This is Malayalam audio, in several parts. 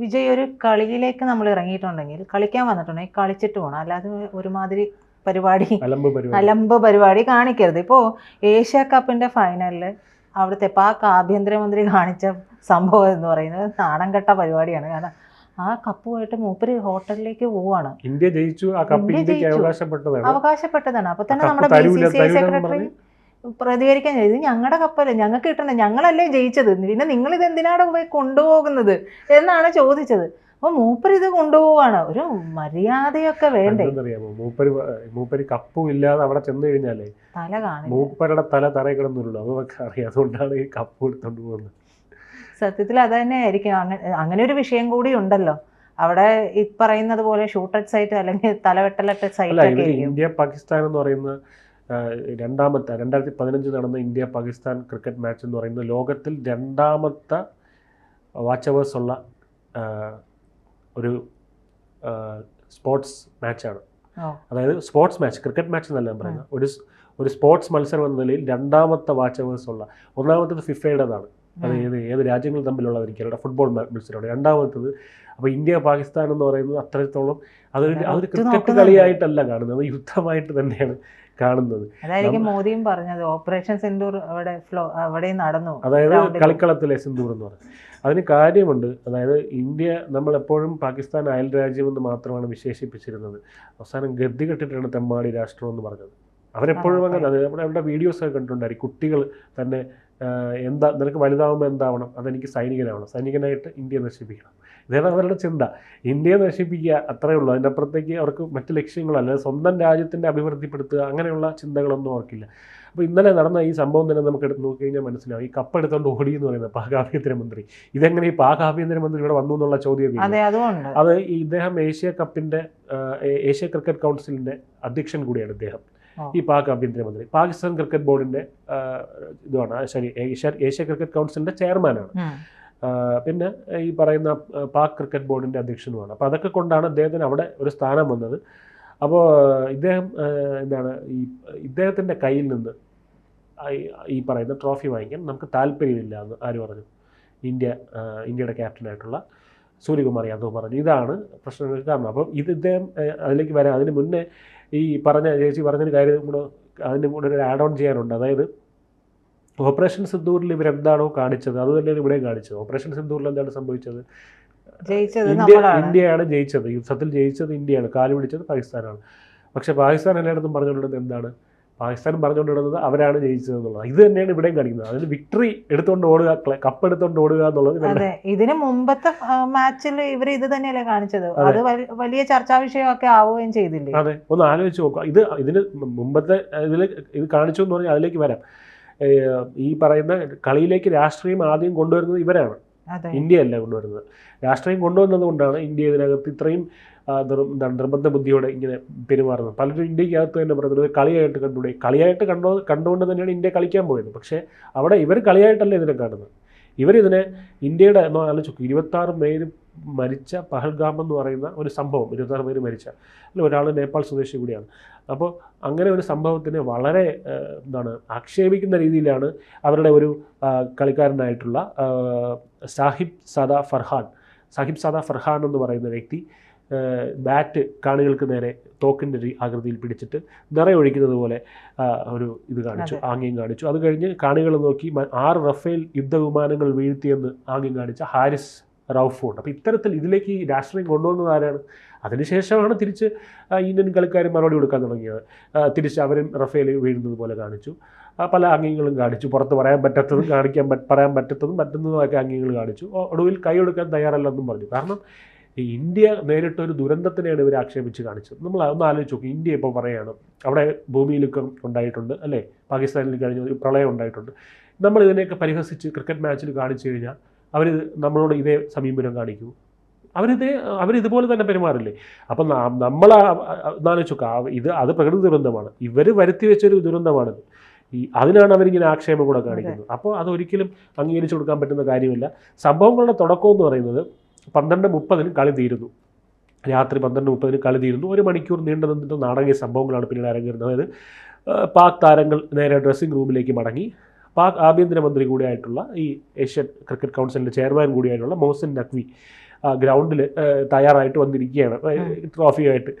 വിജയ് ഒരു കളിയിലേക്ക് നമ്മൾ ഇറങ്ങിയിട്ടുണ്ടെങ്കിൽ കളിക്കാൻ വന്നിട്ടുണ്ടെങ്കിൽ കളിച്ചിട്ട് പോകണം അല്ലാതെ ഒരുമാതിരി പരിപാടി അലമ്പ് പരിപാടി. കാണിക്കരുത്. ഇപ്പോൾ ഏഷ്യ കപ്പിന്റെ ഫൈനലിൽ അവിടുത്തെ പാക് ആഭ്യന്തരമന്ത്രി കാണിച്ച സംഭവം എന്ന് പറയുന്നത് നാണം കെട്ട പരിപാടിയാണ്. കാരണം ആ കപ്പുമായിട്ട് മൂപ്പര് ഹോട്ടലിലേക്ക് പോവാണ്. ഇന്ത്യ ജയിച്ചു അവകാശപ്പെട്ടതാണ്. അപ്പൊ തന്നെ നമ്മുടെ B C C I secretary പ്രതികരിക്കാൻ ഇത് ഞങ്ങളുടെ കപ്പല്ലേ. ഞങ്ങൾക്ക് കിട്ടണം. ഞങ്ങളല്ലേ ജയിച്ചത്. പിന്നെ നിങ്ങൾ ഇത് എന്തിനാണ് പോയി കൊണ്ടുപോകുന്നത് എന്നാണ് ചോദിച്ചത്. അപ്പൊ മൂപ്പർ ഇത് കൊണ്ടുപോവാണ്. ഒരു മര്യാദയൊക്കെ വേണ്ടേ. അറിയാമോ മൂപ്പര് മൂപ്പര് കപ്പും ഇല്ലാതെ അവിടെ ചെന്ന് കഴിഞ്ഞാലേ തല കാണില്ല മൂപ്പരുടെ തല തറയിൽ കിടന്നുള്ളൂ അതൊക്കെ അറിയാം. അതുകൊണ്ടാണ് ഈ കപ്പ് എടുത്തോണ്ട് പോകുന്നത്. സത്യത്തിൽ അത് തന്നെ ആയിരിക്കും. അങ്ങനെ അങ്ങനെ ഒരു വിഷയം കൂടി ഉണ്ടല്ലോ. അവിടെ ഈ പറയുന്നത് പോലെ ഷൂട്ടഡ് സൈറ്റ് അല്ലെങ്കിൽ തലവെട്ടലറ്റ സൈറ്റ് ഇന്ത്യ പാകിസ്ഥാൻ എന്ന് പറയുന്ന രണ്ടാമത്തെ രണ്ടായിരത്തി പതിനഞ്ച് നടന്ന ഇന്ത്യ പാകിസ്ഥാൻ ക്രിക്കറ്റ് മാച്ച് എന്ന് പറയുന്നത് ലോകത്തിൽ രണ്ടാമത്തെ വാച്ച് അവേഴ്സ് ഉള്ള ഒരു സ്പോർട്സ് മാച്ചാണ്. അതായത് സ്പോർട്സ് മാച്ച് ക്രിക്കറ്റ് മാച്ച് എന്നല്ല ഞാൻ പറയുന്നത്. ഒരു ഒരു സ്പോർട്സ് മത്സരം എന്ന നിലയിൽ രണ്ടാമത്തെ വാച്ച് അവേഴ്സ് ഉള്ള ഒന്നാമത്തത് ഫിഫയുടേതാണ്. അതായത്. ഏത് ഏത് രാജ്യങ്ങൾ തമ്മിലുള്ളതായിരിക്കും ഫുട്ബോൾ മത്സരമാണ്. രണ്ടാമത്തത് അപ്പോൾ ഇന്ത്യ പാകിസ്ഥാൻ എന്ന് പറയുന്നത് അത്രത്തോളം അതൊരു അതൊരു ക്രിക്കറ്റ് കളിയായിട്ടല്ല കാണുന്നത് യുദ്ധമായിട്ട് തന്നെയാണ് കാണുന്നത്. അതായിരിക്കും മോദിയും പറഞ്ഞത് ഓപ്പറേഷൻ സിന്ദൂർ അവിടെ ഫ്ലോ അവിടെ നടന്നു. അതായത് കളിക്കളത്തിലെ സിന്ദൂർ എന്ന് പറയുന്നത് അതിന് കാര്യമുണ്ട്. അതായത് ഇന്ത്യ നമ്മളെപ്പോഴും പാകിസ്ഥാൻ അയൽ രാജ്യമെന്ന് മാത്രമാണ് വിശേഷിപ്പിച്ചിരുന്നത്. അവസാനം ഗതി കെട്ടിട്ടാണ് തെമ്മാടി രാഷ്ട്രം എന്ന് പറഞ്ഞത്. അവരെപ്പോഴും അങ്ങനെ അത്. നമ്മുടെ അവരുടെ വീഡിയോസ് ഒക്കെ കണ്ടിട്ടുണ്ടായിരിക്കും. കുട്ടികൾ തന്നെ എന്താ നിനക്ക് വലുതാവുമ്പോൾ എന്താവണം? അതെനിക്ക് സൈനികനാവണം. സൈനികനായിട്ട് ഇന്ത്യ നശിപ്പിക്കണം. ഇതാണ് അവരുടെ ചിന്ത. ഇന്ത്യയെ നശിപ്പിക്കുക അത്രയേ ഉള്ളൂ. അതിന്റെ അപ്പുറത്തേക്ക് അവർക്ക് മറ്റ് ലക്ഷ്യങ്ങളല്ല. സ്വന്തം രാജ്യത്തിന്റെ അഭിവൃദ്ധിപ്പെടുത്തുക അങ്ങനെയുള്ള ചിന്തകളൊന്നും അവർക്കില്ല. അപ്പോൾ ഇന്നലെ നടന്ന ഈ സംഭവം തന്നെ നമുക്ക് എടുത്ത് നോക്കിക്കഴിഞ്ഞാൽ മനസ്സിലാവും. ഈ കപ്പ് എടുത്തുകൊണ്ട് ഓടി എന്ന് പറയുന്നത് പാക് ആഭ്യന്തരമന്ത്രി. ഇതെങ്ങനെ ഈ പാക് ആഭ്യന്തരമന്ത്രി ഇവിടെ വന്നു എന്നുള്ള ചോദ്യം? അതെ ഇദ്ദേഹം ഏഷ്യ കപ്പിന്റെ ഏഷ്യ ക്രിക്കറ്റ് കൗൺസിലിന്റെ അധ്യക്ഷൻ കൂടിയാണ് ഇദ്ദേഹം. ഈ പാക് ആഭ്യന്തരമന്ത്രി പാകിസ്ഥാൻ ക്രിക്കറ്റ് ബോർഡിന്റെ ഇതുമാണ് ശരി ഏഷ്യ ഏഷ്യ ക്രിക്കറ്റ് കൗൺസിലിന്റെ ചെയർമാനാണ്. പിന്നെ ഈ പറയുന്ന പാക് ക്രിക്കറ്റ് ബോർഡിന്റെ അധ്യക്ഷനുമാണ്. അപ്പോൾ അതൊക്കെ കൊണ്ടാണ് അദ്ദേഹത്തിന് അവിടെ ഒരു സ്ഥാനം വന്നത്. അപ്പോൾ ഇദ്ദേഹം എന്താണ് ഈ ഇദ്ദേഹത്തിന്റെ കയ്യിൽ നിന്ന് ഈ- പറയുന്ന ട്രോഫി വാങ്ങിക്കാൻ നമുക്ക് താല്പര്യമില്ല എന്ന് ആര് പറഞ്ഞു? ഇന്ത്യ ഇന്ത്യയുടെ ക്യാപ്റ്റനായിട്ടുള്ള സൂര്യകുമാർ യാദവ് പറഞ്ഞു. ഇതാണ് പ്രശ്നങ്ങൾക്ക് കാരണം. അപ്പം ഇത് ഇദ്ദേഹം അതിലേക്ക് വരാം അതിന് മുന്നേ ഈ പറഞ്ഞ ചേച്ചി പറഞ്ഞൊരു കാര്യം കൂടെ അതിന് കൂടെ ഒരു ആഡ് ഓൺ ചെയ്യാനുണ്ട്. അതായത് ഓപ്പറേഷൻ സിന്ദൂറിൽ ഇവരെന്താണോ കാണിച്ചത് അത് തന്നെയാണ് ഇവിടെയും കാണിച്ചത്. ഓപ്പറേഷൻ സിന്ദൂരിൽ എന്താണ് സംഭവിച്ചത്? ഇന്ത്യ ഇന്ത്യയാണ് ജയിച്ചത്. യുദ്ധത്തിൽ ജയിച്ചത് ഇന്ത്യയാണ്. കാൽ പിടിച്ചത് പാകിസ്ഥാനാണ്. പക്ഷേ പാകിസ്ഥാൻ എല്ലായിടത്തും പറഞ്ഞുകൊണ്ടിരുന്നത് എന്താണ്? പാകിസ്ഥാൻ പറഞ്ഞുകൊണ്ടിരുന്നത് അവരാണ് ജയിച്ചത് എന്നുള്ളത് ഇത് തന്നെയാണ് ഇവിടെയും കാണിക്കുന്നത്. അതായത് വിക്ടറി എടുത്തുകൊണ്ട് ഓടുക കപ്പ് എടുത്തുകൊണ്ട് ഓടുക എന്നുള്ളത് ഇതിന് മുമ്പത്തെ മാച്ചിൽ ഇവർ ഇത് തന്നെയല്ലേ കാണിച്ചത്. അതെ. വലിയ ചർച്ചാ വിഷയമൊക്കെ ആവുകയും ചെയ്തില്ലേ? അതെ. ഒന്ന് ആലോചിച്ച് നോക്കുക. ഇത് ഇതിന് മുമ്പത്തെ ഇതിൽ ഇത് കാണിച്ചു എന്ന് പറഞ്ഞാൽ അതിലേക്ക് വരാം. ഈ പറയുന്ന കളിയിലേക്ക് രാഷ്ട്രീയം ആദ്യം കൊണ്ടുവരുന്നത് ഇവരാണ്. ഇന്ത്യ അല്ല കൊണ്ടുവരുന്നത്. രാഷ്ട്രീയം കൊണ്ടുവന്നത് കൊണ്ടാണ് ഇന്ത്യ ഇതിനകത്ത് ഇത്രയും നിർബന്ധ ബുദ്ധിയോടെ ഇങ്ങനെ പെരുമാറുന്നത്. പലരും ഇന്ത്യക്കകത്ത് തന്നെ പറയുന്നത് കളിയായിട്ട് കണ്ടുകൂടെ കളിയായിട്ട് കണ്ടോ കണ്ടുകൊണ്ട് തന്നെയാണ് ഇന്ത്യ കളിക്കാൻ പോയത്. പക്ഷേ അവിടെ ഇവർ കളിയായിട്ടല്ല ഇതിനെ കാണുന്നത്. ഇവരിതിനെ ഇന്ത്യയുടെ എന്നോ ആലോചിക്കും ഇരുപത്താറ് പേര് മരിച്ച പഹൽഗാം എന്ന് പറയുന്ന ഒരു സംഭവം ഇരുപത്താറ് പേര് മരിച്ച അല്ല ഒരാൾ നേപ്പാൾ സ്വദേശി കൂടിയാണ്. അപ്പോൾ അങ്ങനെ ഒരു സംഭവത്തിനെ വളരെ എന്താണ് ആക്ഷേപിക്കുന്ന രീതിയിലാണ് അവരുടെ ഒരു കളിക്കാരനായിട്ടുള്ള സാഹിബ് സദാ ഫർഹാൻ. സാഹിബ് സദാ ഫർഹാൻ എന്ന് പറയുന്ന വ്യക്തി ബാറ്റ് കാണികൾക്ക് നേരെ തോക്കിന്റെ ആകൃതിയിൽ പിടിച്ചിട്ട് നിറയൊഴിക്കുന്നത് പോലെ ഒരു ഇത് കാണിച്ചു ആംഗ്യം കാണിച്ചു. അത് കഴിഞ്ഞ് കാണികൾ നോക്കി ആറ് റഫേൽ യുദ്ധവിമാനങ്ങൾ വീഴ്ത്തിയെന്ന് ആംഗ്യം കാണിച്ച ഹാരിസ് റൌഫുണ്ട് അപ്പോൾ ഇത്തരത്തിൽ ഇതിലേക്ക് ഈ രാഷ്ട്രീയം കൊണ്ടുവന്നത് ആരാണ്? അതിനുശേഷമാണ് തിരിച്ച് ഇന്ത്യൻ കളിക്കാർ മറുപടി കൊടുക്കാൻ തുടങ്ങിയത്. തിരിച്ച് അവരും റഫേൽ വീഴുന്നത് പോലെ കാണിച്ചു. പല ആംഗ്യങ്ങളും കാണിച്ചു. പുറത്ത് പറയാൻ പറ്റാത്തതും കാണിക്കാൻ പറയാൻ പറ്റാത്തതും പറ്റുന്നതുമൊക്കെ ആംഗ്യങ്ങൾ കാണിച്ചു. ഒടുവിൽ കൈയെടുക്കാൻ തയ്യാറല്ലെന്നും പറഞ്ഞു. കാരണം ഇന്ത്യ നേരിട്ട ഒരു ദുരന്തത്തിനെയാണ് ഇവർ ആക്ഷേപിച്ച് കാണിച്ചത്. നമ്മൾ ഒന്ന് ആലോചിച്ച് നോക്കും. ഇന്ത്യ ഇപ്പോൾ പറയുകയാണ് അവിടെ ഭൂമിയിലൊക്കെ ഉണ്ടായിട്ടുണ്ട് അല്ലേ? പാകിസ്ഥാനിൽ കഴിഞ്ഞ ഒരു പ്രളയം ഉണ്ടായിട്ടുണ്ട്. നമ്മൾ ഇതിനെയൊക്കെ പരിഹസിച്ച് ക്രിക്കറ്റ് മാച്ചിൽ കാണിച്ചു കഴിഞ്ഞാൽ അവർ നമ്മളോട് ഇതേ സമീപനം കാണിക്കൂ. അവരിതേ അവരിതുപോലെ തന്നെ പെരുമാറില്ലേ? അപ്പം നമ്മൾ ആലോചിച്ച് നോക്കുക ഇത് അത് പ്രകൃതി ദുരന്തമാണ്. ഇവർ വരുത്തി വെച്ചൊരു ദുരന്തമാണിത്. ഈ അതിനാണ് അവരിങ്ങനെ ആക്ഷേപം കൂടെ കാണിക്കുന്നത്. അപ്പോൾ അതൊരിക്കലും അംഗീകരിച്ചു കൊടുക്കാൻ പറ്റുന്ന കാര്യമില്ല. സംഭവങ്ങളുടെ തുടക്കം എന്ന് പറയുന്നത് പന്ത്രണ്ട് മുപ്പതിന് കളി തീരുന്നു. രാത്രി പന്ത്രണ്ട് മുപ്പതിന് കളി തീരുന്നു. ഒരു മണിക്കൂർ നീണ്ടു നിന്നിട്ട് നാടകീയ സംഭവങ്ങളാണ് പിന്നീട് അരങ്ങേറുന്നത്. അതായത് പാക് താരങ്ങൾ നേരെ ഡ്രസ്സിംഗ് റൂമിലേക്ക് മടങ്ങി. പാക് ആഭ്യന്തരമന്ത്രി കൂടിയായിട്ടുള്ള ഈ ഏഷ്യൻ ക്രിക്കറ്റ് കൗൺസിലിന്റെ ചെയർമാൻ കൂടിയായിട്ടുള്ള മോഹസിൻ നഖ്വി ഗ്രൗണ്ടിൽ തയ്യാറായിട്ട് വന്നിരിക്കുകയാണ്. ട്രോഫിയായിട്ട്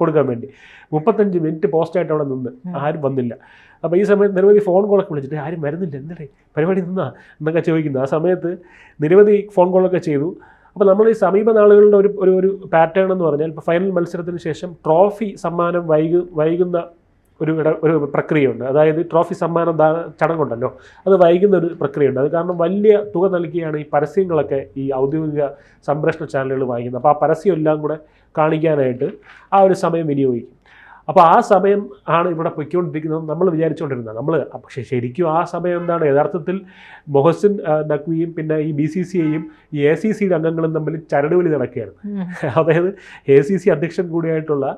കൊടുക്കാൻ വേണ്ടി. മുപ്പത്തഞ്ച് മിനിറ്റ് പോസ്റ്റായിട്ട് അവിടെ നിന്ന് ആരും വന്നില്ല. അപ്പോൾ ഈ സമയത്ത് നിരവധി ഫോൺ കോളൊക്കെ വിളിച്ചിട്ട് ആരും വരുന്നില്ല എന്തടേ പരിപാടി നിന്നാ? എന്നൊക്കെ ചോദിക്കുന്നു. ആ സമയത്ത് നിരവധി ഫോൺ കോളൊക്കെ ചെയ്തു. അപ്പോൾ നമ്മൾ ഈ സമീപ നാളുകളുടെ ഒരു ഒരു ഒരു പാറ്റേൺ എന്ന് പറഞ്ഞാൽ ഇപ്പോൾ ഫൈനൽ മത്സരത്തിന് ശേഷം ട്രോഫി സമ്മാനം വൈകു വൈകുന്ന ഒരു ഇട ഒരു പ്രക്രിയയുണ്ട്. അതായത് ട്രോഫി സമ്മാനം ദാ ചടങ്ങുണ്ടല്ലോ. അത് വൈകുന്ന ഒരു പ്രക്രിയയുണ്ട്. അത് കാരണം വലിയ തുക നൽകിയാണ് ഈ പരസ്യങ്ങളൊക്കെ ഈ ഔദ്യോഗിക സംപ്രേഷണ ചാനലുകൾ വാങ്ങിക്കുന്നത്. അപ്പോൾ ആ പരസ്യം എല്ലാം കൂടെ കാണിക്കാനായിട്ട് ആ ഒരു സമയം വിനിയോഗിക്കും. അപ്പോൾ ആ സമയം ആണ് ഇവിടെ പൊയ്ക്കൊണ്ടിരിക്കുന്നത്. നമ്മൾ വിചാരിച്ചുകൊണ്ടിരുന്നത്. നമ്മൾ പക്ഷേ ശരിക്കും ആ സമയം എന്താണ്? യഥാർത്ഥത്തിൽ മൊഹസിൻ നഖ്വിയും പിന്നെ ഈ ബി സി സി ഐയും ഈ എ സി സിയുടെ അംഗങ്ങളും തമ്മിൽ ചരടുവലി നടക്കുകയാണ്. അതായത് എ സി സി അധ്യക്ഷൻ കൂടിയായിട്ടുള്ള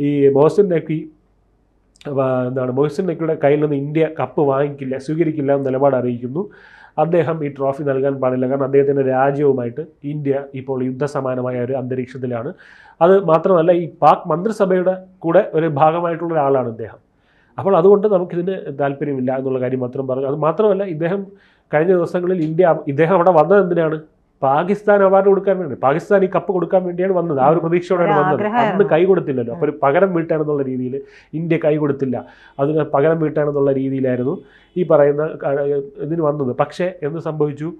ഈ മൊഹസിൻ നഖ്വി എന്താണ് മൊഹസിൻ നക്കിയുടെ കയ്യിൽ നിന്ന് ഇന്ത്യ കപ്പ് വാങ്ങിക്കില്ല സ്വീകരിക്കില്ല എന്ന നിലപാട് അറിയിക്കുന്നു. അദ്ദേഹം ഈ ട്രോഫി നൽകാൻ പാടില്ല. കാരണം അദ്ദേഹത്തിന്റെ രാജ്യവുമായിട്ട് ഇന്ത്യ ഇപ്പോൾ യുദ്ധസമാനമായ ഒരു അന്തരീക്ഷത്തിലാണ്. അത് മാത്രമല്ല ഈ പാക് മന്ത്രിസഭയുടെ കൂടെ ഒരു ഭാഗമായിട്ടുള്ള ഒരാളാണ് ഇദ്ദേഹം. അപ്പോൾ അതുകൊണ്ട് നമുക്കിതിന് താല്പര്യമില്ല എന്നുള്ള കാര്യം മാത്രം പറഞ്ഞു. അത് മാത്രമല്ല ഇദ്ദേഹം കഴിഞ്ഞ ദിവസങ്ങളിൽ ഇന്ത്യ ഇദ്ദേഹം അവിടെ വന്നത് എന്തിനാണ്? പാകിസ്ഥാൻ അവാർഡ് കൊടുക്കാൻ വേണ്ടി പാകിസ്ഥാൻ ഈ കപ്പ് കൊടുക്കാൻ വേണ്ടിയാണ് വന്നത്. ആ ഒരു പ്രതീക്ഷയോടെയാണ് വന്നത്. അന്ന് കൈ കൊടുത്തില്ലല്ലോ. അപ്പോൾ ഒരു പകരം വീട്ടാണെന്നുള്ള രീതിയിൽ ഇന്ത്യ കൈ കൊടുത്തില്ല. അതിന് പകരം വീട്ടാണെന്നുള്ള രീതിയിലായിരുന്നു ഈ പറയുന്ന ഇതിന് വന്നത്. പക്ഷേ എന്ത് സംഭവിച്ചു?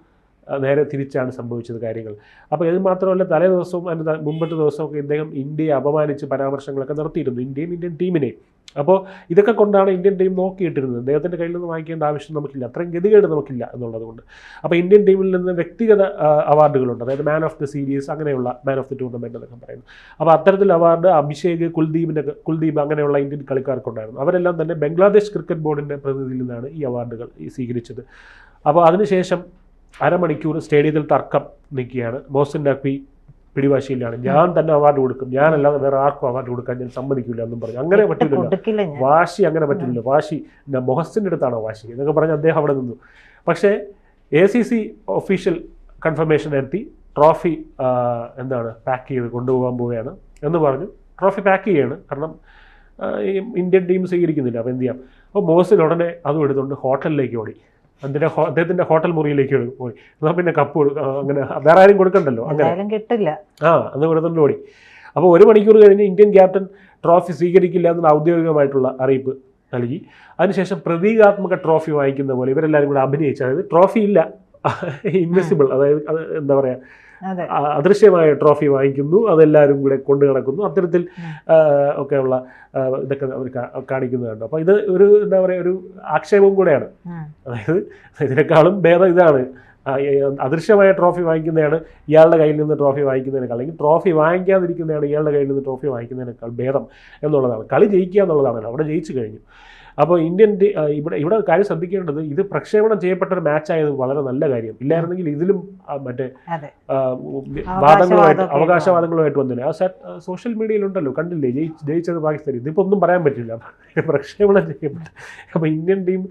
നേരെ തിരിച്ചാണ് സംഭവിച്ചത് കാര്യങ്ങൾ. അപ്പോൾ ഇത് മാത്രമല്ല തലേ ദിവസവും അതിന് ത- മുമ്പത്തെ ദിവസമൊക്കെ ഇദ്ദേഹം ഇന്ത്യയെ അപമാനിച്ച് പരാമർശങ്ങളൊക്കെ നടത്തിയിരുന്നു. ഇന്ത്യയും ഇന്ത്യൻ ടീമിനെയും അപ്പോൾ ഇതൊക്കെ കൊണ്ടാണ് ഇന്ത്യൻ ടീം നോക്കിയിട്ടിരുന്നത്. അദ്ദേഹത്തിന്റെ കയ്യിൽ നിന്ന് വാങ്ങിക്കേണ്ട ആവശ്യം നമുക്കില്ല. അത്രയും ഗതികേട് നമുക്കില്ല എന്നുള്ളത് കൊണ്ട്. അപ്പോൾ ഇന്ത്യൻ ടീമിൽ നിന്ന് വ്യക്തിഗത അവാർഡുകളുണ്ട്. അതായത് മാൻ ഓഫ് ദി സീരീസ് അങ്ങനെയുള്ള മാൻ ഓഫ് ദി ടൂർണമെന്റ് എന്നൊക്കെ പറയുന്നു അപ്പോൾ അത്തരത്തിൽ അവാർഡ് അഭിഷേക് കുൽദീപിന്റെ കുൽദീപ് അങ്ങനെയുള്ള ഇന്ത്യൻ കളിക്കാർക്കുണ്ടായിരുന്നു. അവരെല്ലാം തന്നെ ബംഗ്ലാദേശ് ക്രിക്കറ്റ് ബോർഡിന്റെ പ്രതിനിധിയിൽ നിന്നാണ് ഈ അവാർഡുകൾ സ്വീകരിച്ചത്. അപ്പോൾ അതിനുശേഷം അരമണിക്കൂർ സ്റ്റേഡിയത്തിൽ തർക്കം നിൽക്കുകയാണ് മോസിൻ നഖ്വി പിടിവാശിയിലാണ്. ഞാൻ തന്നെ അവാർഡ് കൊടുക്കും. ഞാനല്ലാതെ വേറെ ആർക്കും അവാർഡ് കൊടുക്കാൻ ഞാൻ സമ്മതിക്കില്ല എന്നും പറഞ്ഞു. അങ്ങനെ പറ്റില്ല വാശി അങ്ങനെ പറ്റില്ല വാശി മൊഹസിന്റെ അടുത്താണ് വാശി എന്നൊക്കെ പറഞ്ഞ് അദ്ദേഹം അവിടെ നിന്നു. പക്ഷേ A C C official confirmation എത്തി ട്രോഫി എന്താണ് പാക്ക് ചെയ്ത് കൊണ്ടുപോകാൻ പോവുകയാണ് എന്ന് പറഞ്ഞു. ട്രോഫി പാക്ക് ചെയ്യാണ് കാരണം ഈ ഇന്ത്യൻ ടീം സ്വീകരിക്കുന്നില്ല. അപ്പോൾ എന്ത് ചെയ്യാം? അപ്പോൾ മോഹസിൻ ഉടനെ അതും എടുത്തുകൊണ്ട് ഹോട്ടലിലേക്ക് ഓടി. അതിന്റെ അദ്ദേഹത്തിന്റെ ഹോട്ടൽ മുറിയിലേക്ക് പോയി. എന്നാൽ പിന്നെ കപ്പ് കൊടുക്ക അങ്ങനെ വേറെ ആരും കൊടുക്കണ്ടല്ലോ? അങ്ങനെ. കിട്ടില്ല. ആ അന്ന് കൊടുത്തുകൊണ്ട് ഓടി. അപ്പോൾ ഒരു മണിക്കൂർ കഴിഞ്ഞ് ഇന്ത്യൻ ക്യാപ്റ്റൻ ട്രോഫി സ്വീകരിക്കില്ല എന്നുള്ള ഔദ്യോഗികമായിട്ടുള്ള അറിയിപ്പ് നൽകി. അതിനുശേഷം പ്രതീകാത്മക ട്രോഫി വാങ്ങിക്കുന്ന പോലെ ഇവരെല്ലാവരും കൂടെ അഭിനയിച്ചു അതായത് ട്രോഫി ഇല്ല. ഇൻവിസിബിൾ അതായത് അത് എന്താ പറയുക അദൃശ്യമായ ട്രോഫി വാങ്ങിക്കുന്നു. അതെല്ലാവരും കൂടെ കൊണ്ടു നടക്കുന്നു. അത്തരത്തിൽ ഒക്കെയുള്ള ഇതൊക്കെ അവർ കാണിക്കുന്നുണ്ട് അപ്പോൾ ഇത് ഒരു എന്താ പറയുക ഒരു ആക്ഷേപം കൂടെയാണ്. അതായത് ഇതിനേക്കാളും ഭേദം ഇതാണ്. അദൃശ്യമായ ട്രോഫി വാങ്ങിക്കുന്നതാണ് ഇയാളുടെ കയ്യിൽ നിന്ന് ട്രോഫി വാങ്ങിക്കുന്നതിനേക്കാൾ. അല്ലെങ്കിൽ ട്രോഫി വാങ്ങിക്കാതിരിക്കുന്നതാണ് ഇയാളുടെ കയ്യിൽ നിന്ന് ട്രോഫി വാങ്ങിക്കുന്നതിനേക്കാൾ ഭേദം എന്നുള്ളതാണ്. കളി ജയിക്കുക എന്നുള്ളതാണല്ലോ അവിടെ ജയിച്ചു കഴിഞ്ഞു. അപ്പോൾ ഇന്ത്യൻ ഇവിടെ ഇവിടെ കാര്യം ശ്രദ്ധിക്കേണ്ടത് ഇത് പ്രക്ഷേപണം ചെയ്യപ്പെട്ട ഒരു മാച്ചായത് വളരെ നല്ല കാര്യം. ഇല്ലായിരുന്നെങ്കിൽ ഇതിലും മറ്റേ വാദങ്ങളുമായിട്ട് അവകാശവാദങ്ങളുമായിട്ട് വന്നില്ല ആ സോഷ്യൽ മീഡിയയിലുണ്ടല്ലോ കണ്ടില്ലേ? ജയിച്ച് ജയിച്ചത് പാകിസ്ഥാൻ. ഇതിപ്പോൾ ഒന്നും പറയാൻ പറ്റില്ല. പ്രക്ഷേപണം ചെയ്യപ്പെട്ട അപ്പോൾ ഇന്ത്യൻ ടീം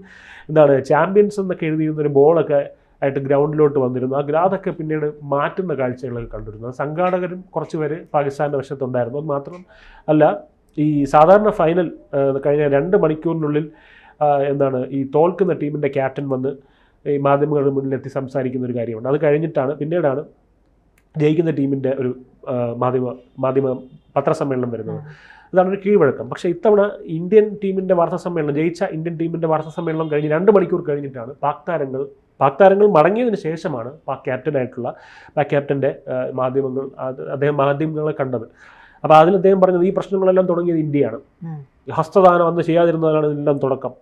എന്താണ് ചാമ്പ്യൻസ് എന്നൊക്കെ എഴുതിയിരുന്ന ഒരു ബോളൊക്കെ ആയിട്ട് ഗ്രൗണ്ടിലോട്ട് വന്നിരുന്നു. ആ ഗ്രാതൊക്കെ പിന്നീട് മാറ്റുന്ന കാഴ്ചകളൊക്കെ കണ്ടിരുന്നു. സംഘാടകരും കുറച്ച് പേര് പാകിസ്ഥാന്റെ വശത്തുണ്ടായിരുന്നു. അത് മാത്രം അല്ല ഈ സാധാരണ ഫൈനൽ കഴിഞ്ഞ രണ്ട് മണിക്കൂറിനുള്ളിൽ എന്താണ് ഈ തോൽക്കുന്ന ടീമിന്റെ ക്യാപ്റ്റൻ വന്ന് ഈ മാധ്യമങ്ങളുടെ മുന്നിലെത്തി സംസാരിക്കുന്ന ഒരു കാര്യമുണ്ട്. അത് കഴിഞ്ഞിട്ടാണ് പിന്നീടാണ് ജയിക്കുന്ന ടീമിന്റെ ഒരു മാധ്യമ മാധ്യമ പത്രസമ്മേളനം വരുന്നത്. അതാണ് ഒരു കീഴ്വഴക്കം. പക്ഷേ ഇത്തവണ ഇന്ത്യൻ ടീമിന്റെ വാർത്താ സമ്മേളനം ജയിച്ച ഇന്ത്യൻ ടീമിന്റെ വാർത്താ സമ്മേളനം കഴിഞ്ഞ് രണ്ട് മണിക്കൂർ കഴിഞ്ഞിട്ടാണ് പാക് താരങ്ങൾ പാക് താരങ്ങൾ മടങ്ങിയതിന് ശേഷമാണ് പാക് ക്യാപ്റ്റനായിട്ടുള്ള പാക് ക്യാപ്റ്റന്റെ മാധ്യമങ്ങൾ അദ്ദേഹം മാധ്യമങ്ങളെ കണ്ടത്. അപ്പോൾ അതിൽ അദ്ദേഹം പറഞ്ഞത് ഈ പ്രശ്നങ്ങളെല്ലാം തുടങ്ങിയത് ഇന്ത്യയാണ്. ഹസ്തദാനം അന്ന് ചെയ്യാതിരുന്നതാണ് ഇതിനെല്ലാം തുടക്കം.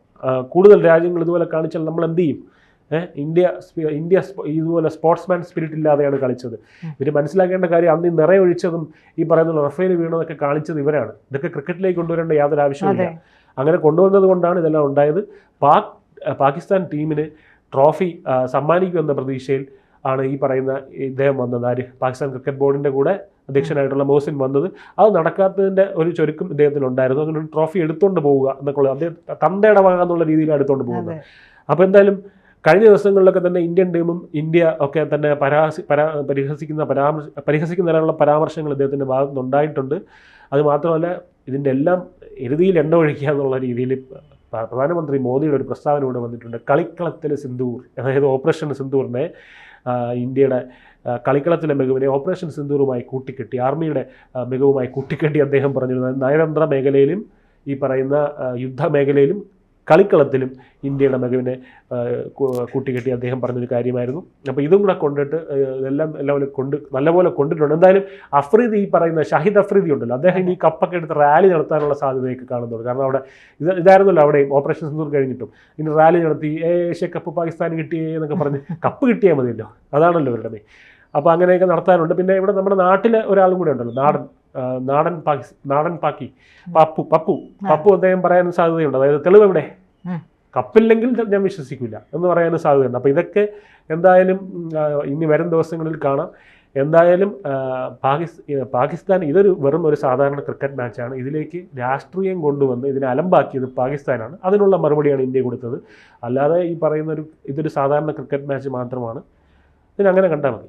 കൂടുതൽ രാജ്യങ്ങൾ ഇതുപോലെ കാണിച്ചാൽ നമ്മൾ എന്ത് ചെയ്യും? ഇന്ത്യ ഇന്ത്യ ഇതുപോലെ സ്പോർട്സ്മാൻ സ്പിരിറ്റ് ഇല്ലാതെയാണ് കളിച്ചത്. ഇവർ മനസ്സിലാക്കേണ്ട കാര്യം അന്ന് നിറയെ ഒഴിച്ചതും ഈ പറയുന്ന റഫേൽ വീണതൊക്കെ കാണിച്ചത് ഇവരാണ്. ഇതൊക്കെ ക്രിക്കറ്റിലേക്ക് കൊണ്ടുവരേണ്ട യാതൊരു ആവശ്യമില്ല അങ്ങനെ കൊണ്ടുവന്നത് കൊണ്ടാണ് ഇതെല്ലാം ഉണ്ടായത്. പാക് പാകിസ്ഥാൻ ടീമിന് ട്രോഫി സമ്മാനിക്കുമെന്ന പ്രതീക്ഷയിൽ ആണ് ഈ പറയുന്ന ഇദ്ദേഹം വന്നത്. ആര്? പാകിസ്ഥാൻ ക്രിക്കറ്റ് ബോർഡിന്റെ കൂടെ അധ്യക്ഷനായിട്ടുള്ള മോഹസിൻ വന്നത്. അത് നടക്കാത്തതിന്റെ ഒരു ചുരുക്കം ഇദ്ദേഹത്തിനുണ്ടായിരുന്നു അങ്ങനെ ഒരു ട്രോഫി എടുത്തുകൊണ്ട് പോവുക എന്നൊക്കെ അദ്ദേഹം തന്തയുടെ വക എന്നുള്ള രീതിയിൽ എടുത്തുകൊണ്ട് പോകുന്നത്. അപ്പോൾ എന്തായാലും കഴിഞ്ഞ ദിവസങ്ങളിലൊക്കെ തന്നെ ഇന്ത്യൻ ടീമും ഇന്ത്യ ഒക്കെ തന്നെ പരാസി പരാ പരിഹസിക്കുന്ന പരാമർശ പരിഹസിക്കുന്ന തരമുള്ള പരാമർശങ്ങൾ ഇദ്ദേഹത്തിന്റെ ഭാഗത്തു നിന്നുണ്ടായിട്ടുണ്ട് അതുമാത്രമല്ല ഇതിന്റെ എല്ലാം എരുതിയിൽ എണ്ണ ഒഴിക്കുക എന്നുള്ള രീതിയിൽ പ്രധാനമന്ത്രി മോദിയുടെ ഒരു പ്രസ്താവന ഇവിടെ വന്നിട്ടുണ്ട്. കളിക്കളത്തിലെ സിന്ദൂർ അതായത് ഓപ്പറേഷൻ സിന്ദൂറിനെ ഇന്ത്യയുടെ കളിക്കളത്തിലെ മികവിനെ ഓപ്പറേഷൻ സിന്ദൂറുമായി കൂട്ടിക്കെട്ടി ആർമിയുടെ മികവുമായി കൂട്ടിക്കെട്ടി അദ്ദേഹം പറഞ്ഞിരുന്നത് നയതന്ത്ര മേഖലയിലും ഈ പറയുന്ന ആ, യുദ്ധ മേഖലയിലും കളിക്കളത്തിലും ഇന്ത്യയുടെ മികവിനെ കൂട്ടിക്കെട്ടി അദ്ദേഹം പറഞ്ഞൊരു കാര്യമായിരുന്നു. അപ്പോൾ ഇതും കൂടെ കൊണ്ടിട്ട് ഇതെല്ലാം എല്ലാം കൊണ്ട് നല്ലപോലെ കൊണ്ടിട്ടുണ്ട്. എന്തായാലും അഫ്രീദി ഈ പറയുന്ന ഷാഹിദ് അഫ്രീദി ഉണ്ടല്ലോ അദ്ദേഹം ഈ കപ്പൊക്കെ എടുത്ത് റാലി നടത്താനുള്ള സാധ്യതയൊക്കെ കാണുന്നുണ്ട്. കാരണം അവിടെ ഇത് ഇതായിരുന്നല്ലോ അവിടെയും ഓപ്പറേഷൻ സിന്ദൂർ കഴിഞ്ഞിട്ടും. ഇനി റാലി നടത്തി ഏഷ്യ കപ്പ് പാകിസ്ഥാൻ കിട്ടിയേ എന്നൊക്കെ പറഞ്ഞ് കപ്പ് കിട്ടിയാൽ മതിയല്ലോ. അതാണല്ലോ ഇവരുടെ അപ്പോൾ അങ്ങനെയൊക്കെ നടത്താനുണ്ട്. പിന്നെ ഇവിടെ നമ്മുടെ നാട്ടിലെ ഒരാളും കൂടെ ഉണ്ടല്ലോ നാടൻ നാടൻ പാക്കി നാടൻ പാക്കി. പപ്പു പപ്പു പപ്പു അദ്ദേഹം പറയാനും സാധ്യതയുണ്ട്. അതായത് തെളിവ് എവിടെ? കപ്പില്ലെങ്കിൽ ഞാൻ വിശ്വസിക്കില്ല എന്ന് പറയാനും സാധ്യതയുണ്ട്. അപ്പോൾ ഇതൊക്കെ എന്തായാലും ഇനി വരും ദിവസങ്ങളിൽ കാണാം. എന്തായാലും പാകിസ്ഥാൻ പാകിസ് പാകിസ്ഥാൻ ഇതൊരു വെറും ഒരു സാധാരണ ക്രിക്കറ്റ് മാച്ചാണ്. ഇതിലേക്ക് രാഷ്ട്രീയം കൊണ്ടുവന്ന് ഇതിനെ അലമ്പാക്കിയത് പാകിസ്ഥാനാണ്. അതിനുള്ള മറുപടിയാണ് ഇന്ത്യ കൊടുത്തത്. അല്ലാതെ ഈ പറയുന്ന ഒരു ഇതൊരു സാധാരണ ക്രിക്കറ്റ് മാച്ച് മാത്രമാണ്. ഇതിനങ്ങനെ കണ്ടാൽ മതി.